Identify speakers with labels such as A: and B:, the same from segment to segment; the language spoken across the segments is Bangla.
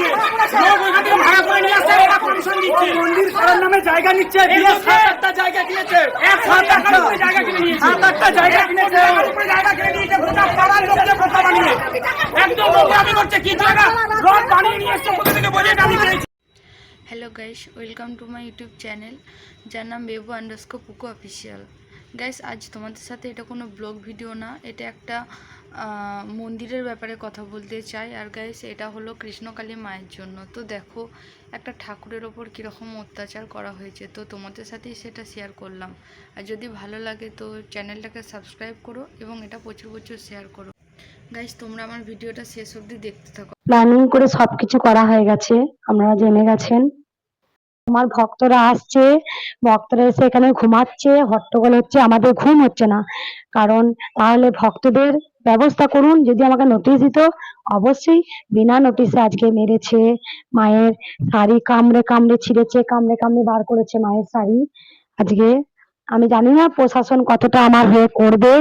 A: মন্দির করার নামে জায়গা নিচ্ছে hello
B: guys welcome to my YouTube channel যার নাম বেবু আন্ডারস্কো পুকো অফিসিয়াল গ্যাস আজ তোমাদের সাথে এটা কোনো ব্লগ ভিডিও না এটা একটা মন্দিরের ব্যাপারে কথা বলতে চাই আর গ্যাস এটা হলো কৃষ্ণকালী মায়ের জন্য তো দেখো একটা ঠাকুরের ওপর কীরকম অত্যাচার করা হয়েছে তো তোমাদের সাথেই সেটা শেয়ার করলাম আর যদি ভালো লাগে তো চ্যানেলটাকে সাবস্ক্রাইব করো এবং এটা প্রচুর প্রচুর শেয়ার করো গাইস তোমরা আমার ভিডিওটা শেষ অবধি দেখতে থাকো প্ল্যানিং করে সব কিছু করা হয়ে গেছে আমরা জেনে গেছেন তোমার ভক্তরা আসছে ভক্তরা এসে এখানে ঘুমাচ্ছে হট্টগোল হচ্ছে আমাদের ঘুম হচ্ছে না কারণ তাহলে ভক্তদের ব্যবস্থা করুন যদি আমাকে নোটিশ দিত অবশ্যই বিনা নোটিশে আজকে মেরেছে মায়ের শাড়ি কামড়ে কামড়ে ছিঁড়েছে কামড়ে কামড়ে বার করেছে মায়ের শাড়ি আজকে আমি জানি না প্রশাসন কতটা আমার হয়ে করবে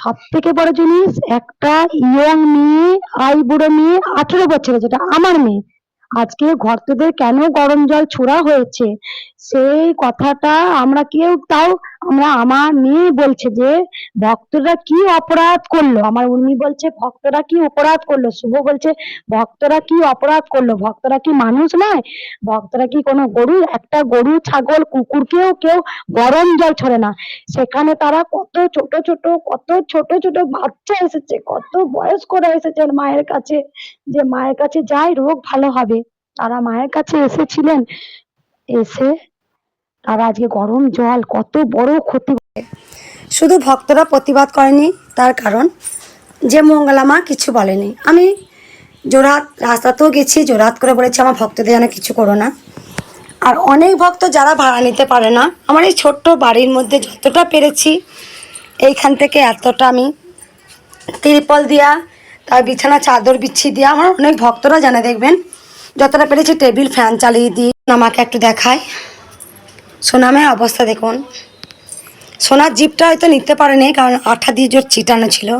B: সব থেকে বড় জিনিস একটা ইয়ং মেয়ে আই বুড়ো মেয়ে আঠেরো বছরের যেটা আমার মেয়ে আজকে ভক্তদের কেন গরম জল ছোড়া হয়েছে সেই কথাটা আমরা কেউ তাও আমরা আমার মেয়ে বলছে যে ভক্তরা কি অপরাধ করলো আমার উর্মি বলছে ভক্তরা কি অপরাধ করলো শুভ বলছে ভক্তরা কি অপরাধ করলো ভক্তরা কি মানুষ নয় ভক্তরা কি কোনো গরু একটা গরু ছাগল কুকুরকেও কেউ গরম জল ছড়ে না সেখানে তারা কত ছোট ছোট কত ছোট ছোট বাচ্চা এসেছে কত বয়স্করা এসেছেন মায়ের কাছে যে মায়ের কাছে যাই রোগ ভালো হবে তারা মায়ের কাছে এসেছিলেন এসে আর আজকে গরম জল কত বড় ক্ষতি শুধু ভক্তরা প্রতিবাদ করেনি তার কারণ যে মা কিছু বলেনি আমি জোরাত রাস্তাতেও গেছি জোরাত করে বলেছি আমার ভক্তদের যেন কিছু করো না আর অনেক ভক্ত যারা ভাড়া নিতে পারে না আমার এই ছোট্ট বাড়ির মধ্যে যতটা পেরেছি এইখান থেকে এতটা আমি তিরপল দিয়া তার বিছানা চাদর বিচ্ছি দিয়ে আমার অনেক ভক্তরা জানে দেখবেন যতটা পেরেছি টেবিল ফ্যান চালিয়ে দিই আমাকে একটু দেখায় সোনামের অবস্থা দেখুন সোনার জিপটা হয়তো নিতে পারেনি কারণ আঠা দিয়ে জোর চিটানো ছিল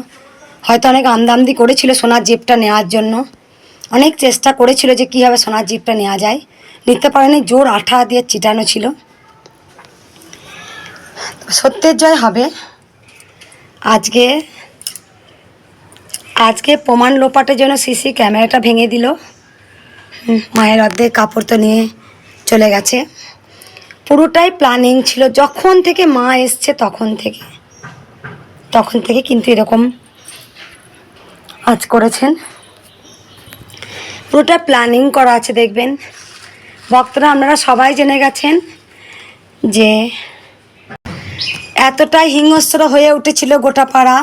B: হয়তো অনেক আমদামদি করেছিল সোনার জিপটা নেওয়ার জন্য অনেক চেষ্টা করেছিল যে কীভাবে সোনার জিপটা নেওয়া যায় নিতে পারেনি জোর আঠা দিয়ে চিটানো ছিল সত্যের জয় হবে আজকে আজকে প্রমাণ লোপাটের জন্য সিসি ক্যামেরাটা ভেঙে দিল মায়ের অর্ধেক কাপড় তো নিয়ে চলে গেছে পুরোটাই প্ল্যানিং ছিল যখন থেকে মা এসছে তখন থেকে তখন থেকে কিন্তু এরকম আজ করেছেন পুরোটা প্ল্যানিং করা আছে দেখবেন ভক্তরা আপনারা সবাই জেনে গেছেন যে এতটাই হিংস্র হয়ে উঠেছিল গোটা পাড়া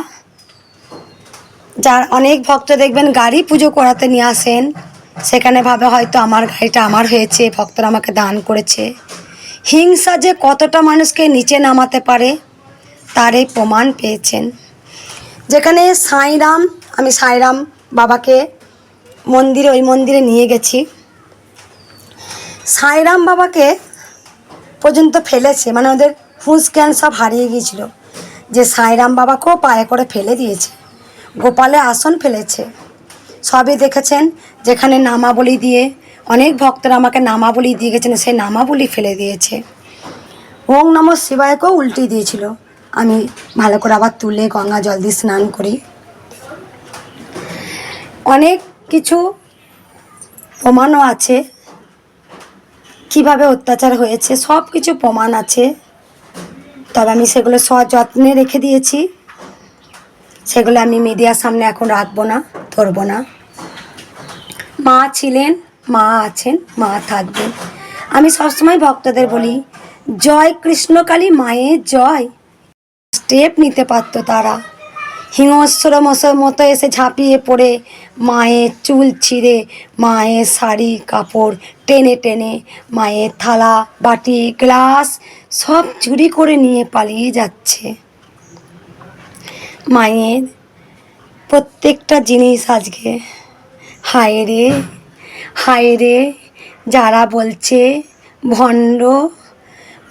B: যার অনেক ভক্ত দেখবেন গাড়ি পুজো করাতে নিয়ে আসেন সেখানে ভাবে হয়তো আমার গাড়িটা আমার হয়েছে ভক্তরা আমাকে দান করেছে হিংসা যে কতটা মানুষকে নিচে নামাতে পারে তার এই প্রমাণ পেয়েছেন যেখানে সাইরাম আমি সাইরাম বাবাকে মন্দিরে ওই মন্দিরে নিয়ে গেছি সাইরাম বাবাকে পর্যন্ত ফেলেছে মানে ওদের হুঁস ক্যান সব হারিয়ে গিয়েছিল যে সাইরাম বাবাকেও পায়ে করে ফেলে দিয়েছে গোপালে আসন ফেলেছে সবই দেখেছেন যেখানে নামাবলি দিয়ে অনেক ভক্তরা আমাকে নামাবলি দিয়ে গেছেন সেই নামাবলি ফেলে দিয়েছে ওং নম শিবায়কেও উল্টে দিয়েছিল আমি ভালো করে আবার তুলে গঙ্গা জল দিয়ে স্নান করি অনেক কিছু প্রমাণও আছে কিভাবে অত্যাচার হয়েছে সব কিছু প্রমাণ আছে তবে আমি সেগুলো সযত্নে রেখে দিয়েছি সেগুলো আমি মিডিয়ার সামনে এখন রাখবো না ধরবো না মা ছিলেন মা আছেন মা থাকবেন আমি সবসময় ভক্তদের বলি জয় কৃষ্ণকালী মায়ের জয় স্টেপ নিতে পারত তারা হিংস্র মতো এসে ঝাঁপিয়ে পড়ে মায়ের চুল ছিঁড়ে মায়ের শাড়ি কাপড় টেনে টেনে মায়ের থালা বাটি গ্লাস সব চুরি করে নিয়ে পালিয়ে যাচ্ছে মায়ের প্রত্যেকটা জিনিস আজকে হায় রে হায় রে যারা বলছে ভণ্ড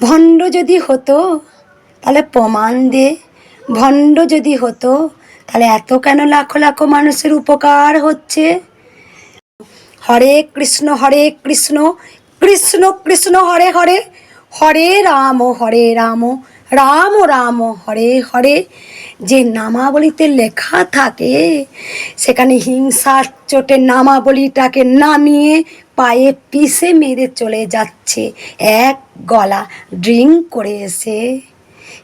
B: ভণ্ড যদি হতো তাহলে প্রমাণ দে ভণ্ড যদি হতো তাহলে এত কেন লাখো লাখো মানুষের উপকার হচ্ছে হরে কৃষ্ণ হরে কৃষ্ণ কৃষ্ণ কৃষ্ণ হরে হরে হরে রাম হরে রাম রাম রাম হরে হরে যে নামাবলিতে লেখা থাকে সেখানে হিংসার চোটে নামাবলিটাকে নামিয়ে পায়ে পিসে মেরে চলে যাচ্ছে এক গলা ড্রিঙ্ক করে এসে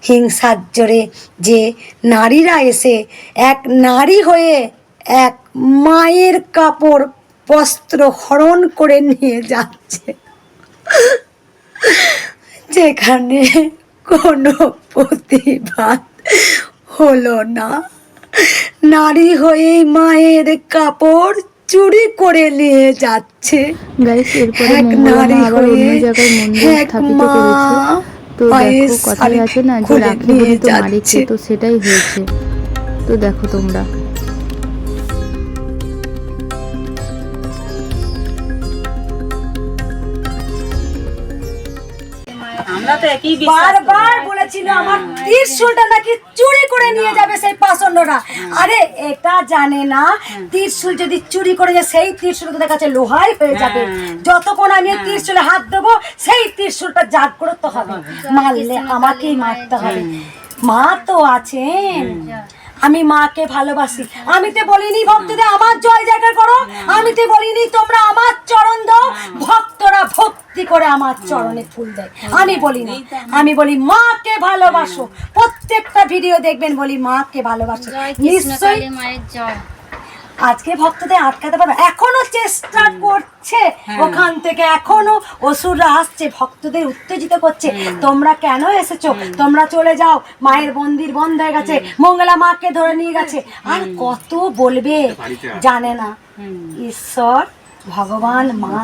B: হিংসার জোরে যে নারীরা এসে এক নারী হয়ে এক মায়ের কাপড় বস্ত্র হরণ করে নিয়ে যাচ্ছে যেখানে কোনো প্রতিবাদ হলো না নারী হয়ে মায়ের কাপড় চুরি করে নিয়ে যাচ্ছে এক নারী হয়ে এক মা তো দেখো কথাই আছে না যে রাখলে তো মালিককে তো সেটাই হয়েছে তো দেখো তোমরা বারবার বলেছিল আমার হ্যাঁ, হ্যাঁ, হ্যাঁ। ত্রিশুলটা নাকি চুরি করে নিয়ে যাবে সেই আরে এটা জানে না ত্রিশুল যদি চুরি করে যায় সেই ত্রিশুল কাছে লোহাই হয়ে যাবে যতক্ষণ আমি ত্রিশুলে হাত দেবো সেই ত্রিশুলটা হবে মারলে আমাকেই মারতে হবে মা তো আছেন আমি মাকে ভালোবাসি আমি তো বলিনি ভক্তদের আমার জয় জায়গা করো আমি তো বলিনি তোমরা আমার করে আমার চরণে ফুল দেয় আমি বলি না আমি বলি মাকে ভালোবাসো প্রত্যেকটা ভিডিও দেখবেন বলি মাকে ভালোবাসো নিশ্চয়ই আজকে ভক্তদের আটকাতে পারবে এখনো চেষ্টা করছে হ্যাঁ। ওখান থেকে এখনো অসুররা আসছে ভক্তদের উত্তেজিত করছে তোমরা কেন এসেছো তোমরা চলে যাও মায়ের মন্দির বন্ধ হয়ে গেছে মঙ্গলা মাকে ধরে নিয়ে গেছে আর কত বলবে জানে না ঈশ্বর ভগবান মা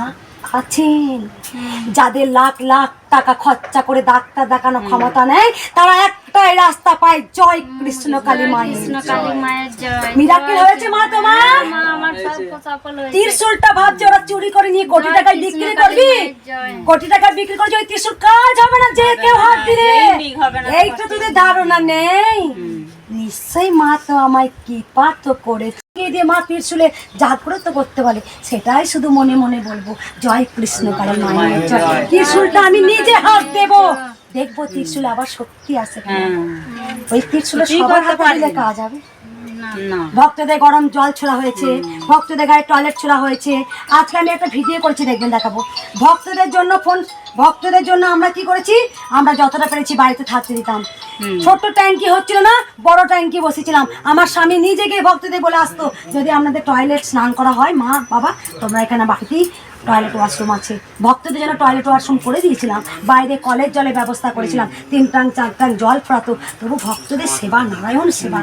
B: আছেন যাদের লাখ লাখ টাকা খরচা করে ডাক্তার দেখানো ক্ষমতা নেই তারা একটাই রাস্তা পায় জয় কৃষ্ণ কালী মায়ের মিরাকেল হয়েছে মা তোমার ত্রিশুলটা ভাবছে ওরা চুরি করে নিয়ে কোটি টাকায় বিক্রি করবি কোটি টাকায় বিক্রি করছে ওই ত্রিশুল কাজ হবে না যে কেউ হাত দিলে এইটা তোদের ধারণা নেই নিশ্চয়ই মা তো আমায় কৃপা তো করেছে কে দিয়ে মা পিঠ শুলে জাগ্রত করতে বলে সেটাই শুধু মনে মনে বলবো জয় কৃষ্ণ কারণ মায়ের জয় ত্রিশুলটা আমি নিজে হাত দেবো দেখবো ত্রিশুল আবার সত্যি আছে হ্যাঁ। ওই ত্রিশুলে সবার হাতে দিলে কাজ হবে ভক্তদের গরম জল ছোড়া হয়েছে ভক্তদের গায়ে টয়লেট ছোড়া হয়েছে আজকে আমি একটা ভিডিও করেছি দেখবেন দেখাবো ভক্তদের জন্য ফোন ভক্তদের জন্য আমরা কি করেছি আমরা যতটা পেরেছি বাড়িতে থাকতে দিতাম ছোট্ট ট্যাঙ্কি হচ্ছিল না বড় ট্যাঙ্কি বসেছিলাম আমার স্বামী নিজে গিয়ে ভক্তদের বলে আসতো যদি আপনাদের টয়লেট স্নান করা হয় মা বাবা তোমরা এখানে বাকিতেই টয়লেট ওয়াশরুম আছে ভক্তদের জন্য টয়লেট ওয়াশরুম করে দিয়েছিলাম বাইরে কলের জলের ব্যবস্থা করেছিলাম তিন টান চার টান জল ফোরাতো তবু ভক্তদের সেবা নারায়ণ সেবা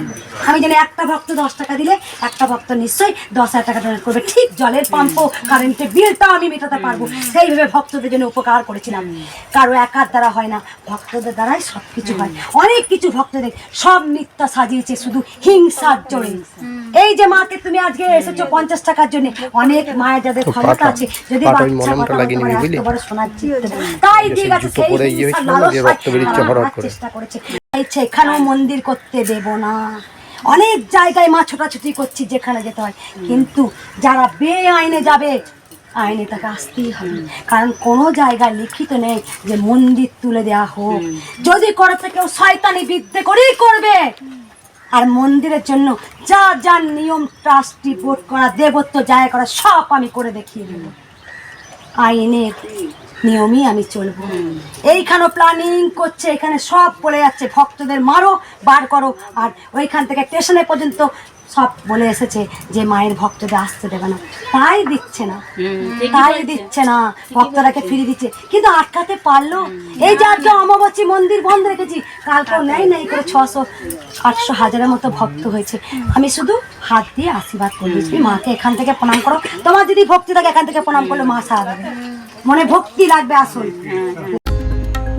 B: আমি জানি একটা ভক্ত দশ টাকা দিলে একটা ভক্ত নিশ্চয়ই দশ হাজার টাকা ডোনেট করবে ঠিক জলের পাম্পও কারেন্টের বিলটাও আমি মেটাতে পারবো সেইভাবে ভক্তদের জন্য উপকার করেছিলাম কারো একার দ্বারা হয় না ভক্তদের দ্বারাই সব কিছু হয় অনেক কিছু ভক্তদের সব নৃত্য সাজিয়েছে শুধু হিংসার জোরে এই যে মাকে তুমি আজকে এসেছো পঞ্চাশ টাকার জন্য অনেক মায়ের যাদের ক্ষমতা আছে হ্যাঁ, এখানেও মন্দির করতে দেব না অনেক জায়গায় মা ছোটাছুটি করছি যেখানে যেতে হয় কিন্তু যারা বে আইনে যাবে আইনে তাকে আসতেই হবে কারণ কোনো জায়গায় লিখিত নেই যে মন্দির তুলে দেওয়া হোক যদি করে তো কেউ শয়তানি বিদ্যে করেই করবে আর মন্দিরের জন্য যা যা নিয়ম ট্রাস্টি বোর্ড করা দেবত্ব জায়গা করা সব আমি করে দেখিয়ে দেবো আইনের নিয়মই আমি চলবো এইখানেও প্ল্যানিং করছে এখানে সব পড়ে যাচ্ছে ভক্তদের মারো বার করো আর ওইখান থেকে স্টেশনে পর্যন্ত সব বলে এসেছে যে মায়ের ভক্তদের আসতে দেবে না তাই দিচ্ছে না তাই দিচ্ছে না ভক্তরাকে ফিরিয়ে দিচ্ছে কিন্তু আটকাতে পারলো এই যে আজকে অমাবস্যী মন্দির বন্ধ রেখেছি কালকেও নেই নেই করে ছশো আটশো হাজারের মতো ভক্ত হয়েছে আমি শুধু হাত দিয়ে আশীর্বাদ করেছি মাকে এখান থেকে প্রণাম করো তোমার যদি ভক্তি থাকে এখান থেকে প্রণাম করলে মা সারা মনে ভক্তি লাগবে আসল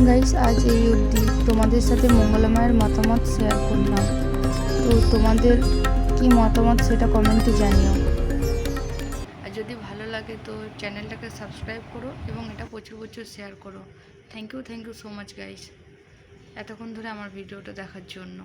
B: গাইস আজ এই অবধি তোমাদের সাথে মঙ্গলময়ের মতামত শেয়ার করলাম তো তোমাদের কি মতামত সেটা কমেন্টে জানিও আর যদি ভালো লাগে তো চ্যানেলটাকে সাবস্ক্রাইব করো এবং এটা প্রচুর প্রচুর শেয়ার করো thank you thank you so much guys এতক্ষণ ধরে আমার ভিডিওটা দেখার জন্য